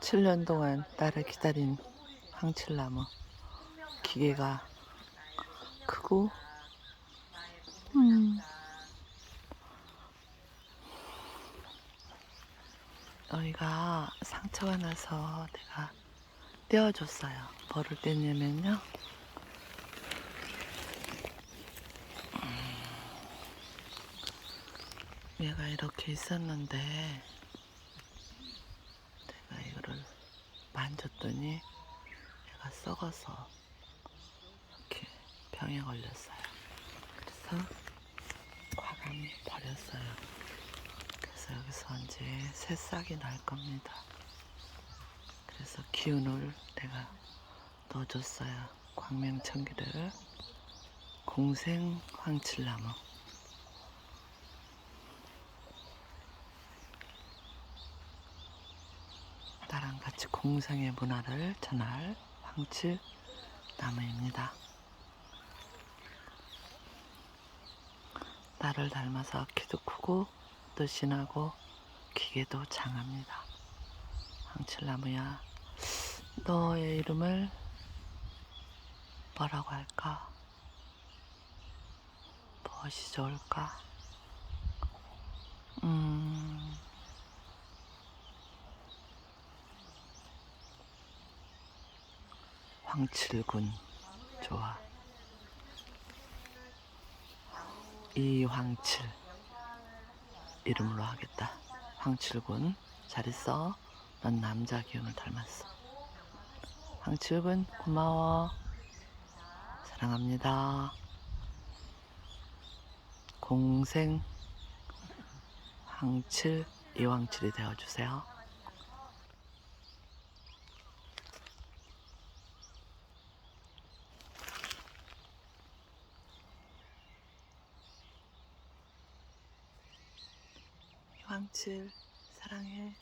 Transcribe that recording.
7년 동안 나를 기다린 황칠나무 기계가 크고 음. 여기가 상처가 나서 내가 떼어줬어요. 뭐를 뗐냐면요. 음. 얘가 이렇게 있었는데 내가 이거를 만졌더니 얘가 썩어서 이렇게 병에 걸렸어요. 그래서 과감히 버렸어요. 그래서 여기서 이제 새싹이 날 겁니다. 그래서 기운을 내가 넣어줬어요. 광명청기를 공생 황칠나무. 나랑 같이 공생의 문화를 전할 황칠나무입니다. 나를 닮아서 키도 크고 뜻이 나고 기계도 장합니다. 황칠나무야, 너의 이름을 뭐라고 할까? 무엇이 좋을까? 음, 황칠군 좋아. 이황칠 이름으로 하겠다. 황칠군 잘 있어. 넌 남자 기운을 닮았어. 황칠군 고마워. 사랑합니다. 공생 황칠 이황칠이 되어주세요. 이황칠 사랑해.